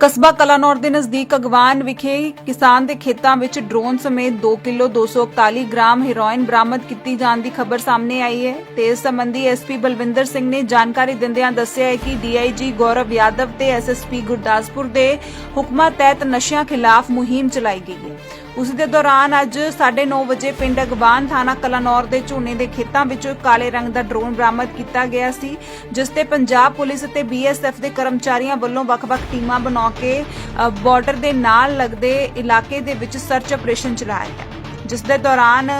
ਕਸਬਾ ਕਲਾਨੌਰ ਦੇ ਨਜ਼ਦੀਕ ਅਗਵਾਨ ਵਿਖੇ ਕਿਸਾਨ ਦੇ ਖੇਤਾਂ ਵਿੱਚ ਡਰੋਨ ਸਮੇਤ 2 ਕਿਲੋ 241 ਗ੍ਰਾਮ ਹੈਰੋਇਨ ਬਰਾਮਦ ਕੀਤੀ ਜਾਣ ਦੀ ਖਬਰ ਸਾਹਮਣੇ ਆਈ ਹੈ ਤੇ ਇਸ ਸੰਬੰਧੀ ਐਸਪੀ ਬਲਵਿੰਦਰ ਸਿੰਘ ਨੇ ਜਾਣਕਾਰੀ ਦਿੰਦਿਆਂ ਦੱਸਿਆ ਹੈ ਕਿ ਡੀਆਈਜੀ ਗੌਰਵ ਯਾਦਵ ਤੇ ਐਸਐਸਪੀ ਗੁਰਦਾਸਪੁਰ ਦੇ ਹੁਕਮਾਂ ਤਹਿਤ ਨਸ਼ਿਆਂ ਖਿਲਾਫ ਮੁਹਿੰਮ ਚਲਾਈ ਗਈ ਹੈ। ਉਸ ਦੇ ਦੌਰਾਨ ਅੱਜ 9:30 ਵਜੇ ਪਿੰਡ ਅਗਵਾਨ ਥਾਣਾ ਕਲਾਨੌਰ ਦੇ ਝੋਨੇ ਦੇ ਖੇਤਾਂ ਵਿੱਚੋਂ ਕਾਲੇ ਰੰਗ ਦਾ ਡਰੋਨ ਬਰਾਮਦ ਕੀਤਾ ਗਿਆ ਸੀ ਜਿਸ ਤੇ ਪੰਜਾਬ ਪੁਲਿਸ ਅਤੇ ਬੀਐਸਐਫ ਦੇ ਕਰਮਚਾਰੀਆਂ ਵੱਲੋਂ ਵੱਖ-ਵੱਖ ਟੀਮਾਂ ਬਣਾ ਕੇ ਅ, ਬਾਰਡਰ ਦੇ ਨਾਲ ਲੱਗਦੇ ਇਲਾਕੇ ਦੇ ਵਿੱਚ ਸਰਚ ਆਪਰੇਸ਼ਨ ਚਲਾਇਆ ਗਿਆ। ਜਿਸ ਦੇ ਦੌਰਾਨ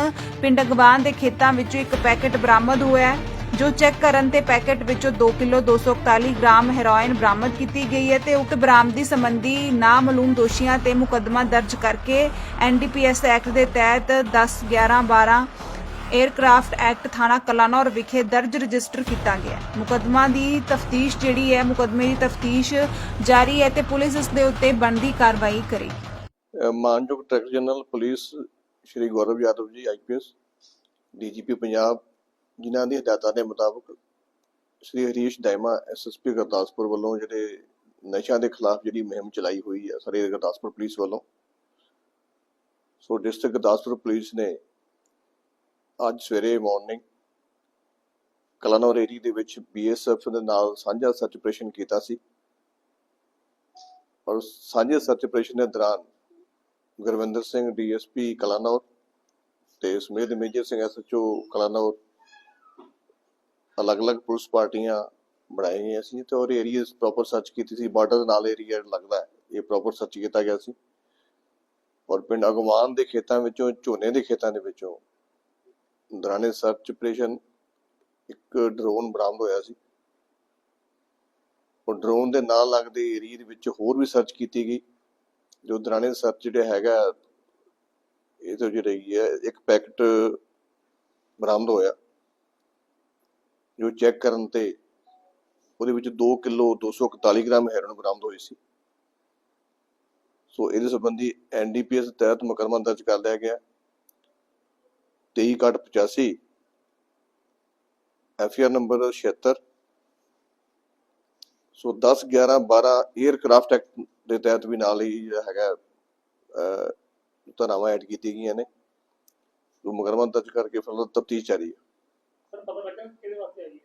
ਪਿੰਡ ਅਗਵਾਨ ਦੇ ਖੇਤਾਂ ਵਿੱਚੋਂ ਇੱਕ ਪੈਕੇਟ ਬਰਾਮਦ ਹੋਇਆ ਹੈ। ਜੋ ਚੈੱਕ ਕਰਨ ਤੇ ਪੈਕੇਟ ਵਿੱਚੋਂ 2 ਕਿਲੋ 241 ਗ੍ਰਾਮ ਹੈਰੋਇਨ ਬਰਾਮਦ ਕੀਤੀ ਗਈ ਹੈ ਤੇ ਉਕਤ ਬਰਾਮਦੀ ਸੰਬੰਧੀ ਨਾਮਾਲੂਮ ਦੋਸ਼ੀਆਂ ਤੇ ਮੁਕੱਦਮਾ ਦਰਜ ਕਰਕੇ ਐਨਡੀਪੀਐਸ ਐਕਟ ਦੇ ਤਹਿਤ 10 11 12 에ਅਰਕ੍ਰਾਫਟ ਐਕਟ ਥਾਣਾ ਕਲਾਨੌਰ ਵਿਖੇ ਦਰਜ ਰਜਿਸਟਰ ਕੀਤਾ ਗਿਆ ਹੈ। ਮੁਕੱਦਮਾ ਦੀ ਤਫਤੀਸ਼ ਜਿਹੜੀ ਹੈ, ਮੁਕਦਮੇ ਦੀ ਤਫਤੀਸ਼ ਜਾਰੀ ਹੈ ਤੇ ਪੁਲਿਸ ਇਸ ਦੇ ਉੱਤੇ ਬਣਦੀ ਕਾਰਵਾਈ ਕਰੇਗੀ। ਅਹ ਮਾਨਯੋਗ director general police Shri Gaurav Yadav ji IPS DGP Punjab ਜਿਨ੍ਹਾਂ ਦੀ ਹਦਾਇਤਾਂ ਦੇ ਮੁਤਾਬਕ ਸ਼੍ਰੀ ਹਰੀਸ਼ ਦਾਇਮਾ ਐਸਐਸਪੀ ਗੁਰਦਾਸਪੁਰ ਵੱਲੋਂ ਜਿਹੜੇ ਨਸ਼ਿਆਂ ਦੇ ਖਿਲਾਫ ਜਿਹੜੀ ਮੁਹਿੰਮ ਚਲਾਈ ਹੋਈ ਹੈ, ਸਾਰੇ ਗੁਰਦਾਸਪੁਰ ਪੁਲਿਸ ਵੱਲੋਂ। ਸੋ ਡਿਸਟ੍ਰਿਕਟ ਗੁਰਦਾਸਪੁਰ ਪੁਲਿਸ ਨੇ ਅੱਜ ਸਵੇਰੇ ਮਾਰਨਿੰਗ ਕਲਾਨੌਰ ਏਰੀਆ ਦੇ ਵਿੱਚ ਬੀਐਸਐਫ ਦੇ ਨਾਲ ਸਾਂਝਾ ਸਰਚ ਆਪਰੇਸ਼ਨ ਕੀਤਾ ਸੀ। ਔਰ ਸਾਂਝੇ ਸਰਚ ਆਪਰੇਸ਼ਨ ਦੇ ਦੌਰਾਨ ਗੁਰਵਿੰਦਰ ਸਿੰਘ ਡੀਐਸਪੀ ਕਲਾਨੌਰ ਤੇ ਸੁਮੇਧ ਮੇਜਰ ਸਿੰਘ ਐਸਐਚਓ ਕਲਾਨੌਰ ਅਲੱਗ-ਅਲੱਗ ਪੁਲਿਸ ਪਾਰਟੀਆਂ ਬਣਾਈਆਂ ਗਈਆਂ ਸੀ ਤੇ ਔਰ ਏਰੀਆ ਪ੍ਰੋਪਰ ਸਰਚ ਕੀਤੀ ਸੀ। ਬਾਰਡਰ ਨਾਲ ਏਰੀਆ ਲੱਗਦਾ ਹੈ, ਇਹ ਪ੍ਰੋਪਰ ਸਰਚ ਕੀਤਾ ਗਿਆ ਸੀ। ਔਰ ਪਿੰਡ ਅਗਵਾਨ ਦੇ ਖੇਤਾਂ ਵਿੱਚੋਂ, ਝੋਨੇ ਦੇ ਖੇਤਾਂ ਦੇ ਵਿੱਚੋਂ ਦੌਰਾਨੇ ਸਰਚ ਆਪਰੇਸ਼ਨ ਇੱਕ ਡਰੋਨ ਬਰਾਮਦ ਹੋਇਆ ਸੀ। ਉਹ ਡਰੋਨ ਦੇ ਨਾਲ ਲੱਗਦੇ ਏਰੀਆ ਦੇ ਵਿੱਚ ਹੋਰ ਵੀ ਸਰਚ ਕੀਤੀ ਗਈ। ਜੋ ਦੌਰਾਨੇ ਸਰਚ ਜਿਹੜਾ ਹੈਗਾ, ਇਹ ਤੋਂ ਜਿਹੜੀ ਹੈ, ਇੱਕ ਪੈਕਟ ਬਰਾਮਦ ਹੋਇਆ। ਜੋ ਚੈੱਕ ਕਰਨ ਤੇ ਉਹਦੇ ਵਿੱਚ 2 ਕਿਲੋ 241 ਗ੍ਰਾਮ ਹੈਰੋਇਨ ਬਰਾਮਦ ਹੋਈ ਸੀ। ਸੋ ਇਹਦੇ ਸੰਬੰਧੀ ਐਨਡੀਪੀਐਸ ਤਹਿਤ ਮੁਕੱਦਮਾ ਦਰਜ ਕਰ ਲਿਆ ਗਿਆ। 2385 ਐਫਆਰ ਨੰਬਰ 76 ਸੋ 10 11 12 에ਅਰਕ੍ਰਾਫਟ ਐਕਟ ਦੇ ਤਹਿਤ ਵੀ ਨਾਲ ਹੀ ਜਿਹੜਾ ਹੈਗਾ ਧਾਰਾਵਾਂ ਐਡ ਕੀਤੀ ਗਈਆਂ ਨੇ। ਜੋ ਮੁਕੱਦਮਾ ਦਰਜ ਕਰਕੇ ਫਿਰ ਤਫਤੀਸ਼ ਜਾਰੀ ਹੈ ਸਰ ਪਤਾ ਲੱਗਾ ਕਿ ਕਿਹਦੇ ਵਾਸਤੇ ਆਈ ਹੈ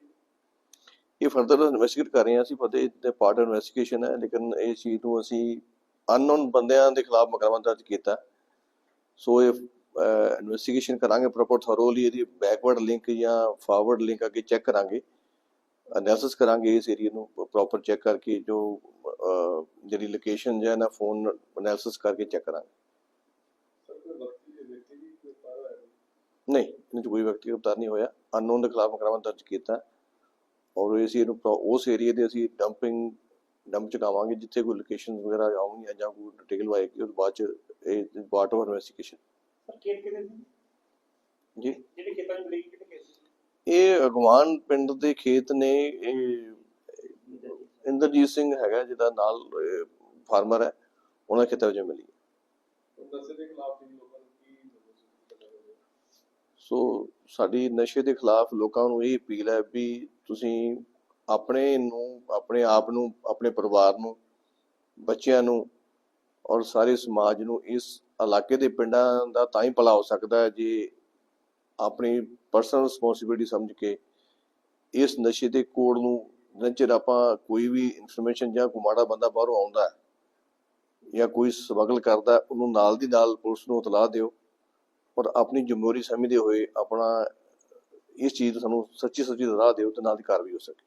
ਇਹ ਫਰਦਰ ਇਨਵੈਸਟੀਗੇਟ ਕਰ ਰਹੇ ਹਾਂ ਅਸੀਂ ਫਤੇ ਦੇ ਪਾਰਟ ਇਨਵੈਸਟੀਗੇਸ਼ਨ ਹੈ ਲੇਕਿਨ ਇਹ ਚੀਜ਼ ਨੂੰ ਅਸੀਂ ਅਨਨੋਨ ਬੰਦਿਆਂ ਦੇ ਖਿਲਾਫ ਮੁਕੱਦਮਾ ਦਰਜ ਕੀਤਾ। ਸੋ ਇਹ ਇਨਵੈਸਟੀਗੇਸ਼ਨ ਕਰਾਂਗੇ ਪ੍ਰੋਪਰ ਥੋਰੋਲੀ ਇਹਦੀ ਬੈਕਵਰਡ ਲਿੰਕ ਜਾਂ ਫਾਰਵਰਡ ਲਿੰਕ ਅੱਗੇ ਚੈੱਕ ਕਰਾਂਗੇ। ਅਨਾਲਿਸਿਸ ਕਰਾਂਗੇ ਇਸ ਏਰੀਆ ਨੂੰ ਪ੍ਰੋਪਰ ਚੈੱਕ ਕਰਕੇ ਜੋ ਅਹ, ਜਿਹੜੀ ਲੋਕੇਸ਼ਨ ਹੈ ਨਾ ਫੋਨ ਅਨਾਲਿਸਿਸ ਕਰਕੇ ਚੈੱਕ ਕਰਾਂਗੇ। ਨਹੀਂ ਇਹਦੇ 'ਚ ਕੋਈ ਵਿਅਕਤੀ ਗ੍ਰਿਫਤਾਰ ਨਹੀਂ ਹੋਇਆ। ਅਨਨੋਨ ਦੇ ਖਿਲਾਫ ਮੁਕੱਦਮਾ ਦਰਜ ਕੀਤਾ। ਔਰ ਇਸ ਨੂੰ ਪ੍ਰੋ- ਉਸ ਏਰੀਆ ਦੇ ਅਸੀਂ ਡੰਪਿੰਗ ਡੰਪ ਚੁਕਾਵਾਂਗੇ ਜਿੱਥੇ ਕੋਈ ਲੋਕੇਸ਼ਨ ਵਗੈਰਾ ਆਉਣਗੀਆਂ ਜਾਂ ਕੋਈ ਡਿਟੇਲ ਆਏਗੀ ਉਸ ਬਾਅਦ ਚ ਇਹ ਪਾਰਟ ਆਫ ਇਨਵੈਸਟੀਗੇਸ਼ਨ ਸਰ ਜੀ? ਜਿਹੜੇ ਖੇਤਾਂ 'ਚ ਮਿਲੀ ਕਿਹੜੇ ਖੇਤ ਸੀ ਇਹ ਅਗਵਾਨ ਪਿੰਡ ਦੇ ਖੇਤ ਨੇ ਇਹ ਇੰਦਰਜੀਤ ਸਿੰਘ ਹੈਗਾ ਜਿਹਦਾ ਨਾਲ ਫਾਰਮਰ ਹੈ ਉਹਨਾਂ ਖੇਤਾਂ ਵਿੱਚ ਮਿਲੀ ਸੋ ਸਾਡੀ ਨਸ਼ੇ ਦੇ ਖਿਲਾਫ ਲੋਕਾਂ ਨੂੰ ਇਹ ਅਪੀਲ ਹੈ ਵੀ ਤੁਸੀਂ ਆਪਣੇ ਨੂੰ, ਆਪਣੇ ਆਪ ਨੂੰ, ਆਪਣੇ ਪਰਿਵਾਰ ਨੂੰ, ਬੱਚਿਆਂ ਨੂੰ ਔਰ ਸਾਰੇ ਸਮਾਜ ਨੂੰ ਇਸ ਇਲਾਕੇ ਦੇ ਪਿੰਡਾਂ ਦਾ ਤਾਂ ਹੀ ਭਲਾ ਹੋ ਸਕਦਾ ਹੈ ਜੇ ਆਪਣੀ ਪਰਸਨਲ ਰਿਸਪੌਂਸਿਬਿਲਟੀ ਸਮਝ ਕੇ ਇਸ ਨਸ਼ੇ ਦੇ ਕੋਡ ਨੂੰ ਜਿੰਨਾ ਚਿਰ ਆਪਾਂ ਕੋਈ ਵੀ ਇਨਫੋਰਮੇਸ਼ਨ ਜਾਂ ਕੋਈ ਮਾੜਾ ਬੰਦਾ ਬਾਹਰੋਂ ਆਉਂਦਾ ਜਾਂ ਕੋਈ ਸਮਗਲ ਕਰਦਾ ਉਹਨੂੰ ਨਾਲ ਦੀ ਨਾਲ ਪੁਲਿਸ ਨੂੰ ਇਤਲਾਹ ਦਿਓ ਔਰ ਆਪਣੀ ਜ਼ਿੰਮੇਵਾਰੀ ਸਮਝਦੇ ਹੋਏ ਆਪਣਾ ਇਸ ਚੀਜ਼ ਨੂੰ ਸਾਨੂੰ ਸੱਚੀ ਸੱਚੀ ਰਾਹ ਦਿਓ ਤੇ ਨਾਲ ਦੀ ਕਾਰਵਾਈ ਹੋ ਸਕੇ।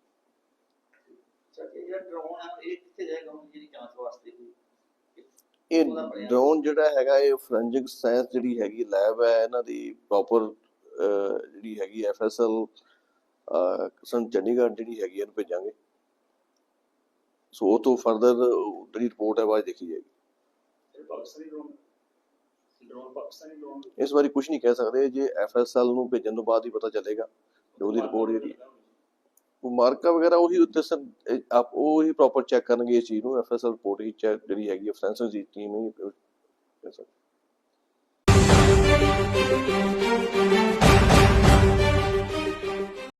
ਇਹ ਡਰੋਨ ਆ ਇਹ ਕਿੱਥੇ ਜਾਏਗਾ ਹੁਣ ਜਿਹੜੀ ਜਾਂਚ ਵਾਸਤੇ? ਕੋਈ ਇਹ ਉਹਦਾ ਬਣਿਆ। ਡਰੋਨ ਜਿਹੜਾ ਹੈਗਾ ਇਹ ਫੋਰੈਂਸਿਕ ਸਾਇੰਸ ਜਿਹੜੀ ਹੈਗੀ ਲੈਬ ਹੈ ਇਹਨਾਂ ਦੀ ਪ੍ਰੋਪਰ ਜਿਹੜੀ ਹੈਗੀ ਐਫਐਸਐਲ ਸੰ ਚੰਡੀਗੜ੍ਹ ਜਿਹੜੀ ਹੈਗੀ ਇਹਨੂੰ ਭੇਜਾਂਗੇ। ਸੋ ਉਹ ਤੋਂ ਫਰਦਰ ਜਿਹੜੀ ਰਿਪੋਰਟ ਹੈ ਬਾਅਦ ਦੇਖੀ ਜਾਏਗੀ ਇਹ Pakistani drone drone Pakistani drone ਇਸ ਬਾਰੇ ਕੁਝ ਨਹੀਂ ਕਹਿ ਸਕਦੇ ਜੇ ਐਫਐਸਐਲ ਨੂੰ ਭੇਜਣ ਤੋਂ ਬਾਅਦ ਹੀ ਪਤਾ ਚੱਲੇਗਾ ਜੋ ਉਹਦੀ ਰਿਪੋਰਟ ਜਿਹੜੀ। ਉਹ ਮਾਰਕਾ ਵਗੈਰਾ ਉਹੀ ਉੱਤੇ ਸਰ ਆਪ ਉਹ ਹੀ ਪ੍ਰੋਪਰ ਚੈੱਕ ਕਰਨਗੇ ਇਸ ਚੀਜ਼ ਨੂੰ ਐਫਐਸਐਲ ਰਿਪੋਰਟ ਹੀ ਚੈੱਕ ਜਿਹੜੀ ਹੈਗੀ ਹੈ ਫੋਰੈਂਸਿਕ ਦੀ ਟੀਮ ਹੀ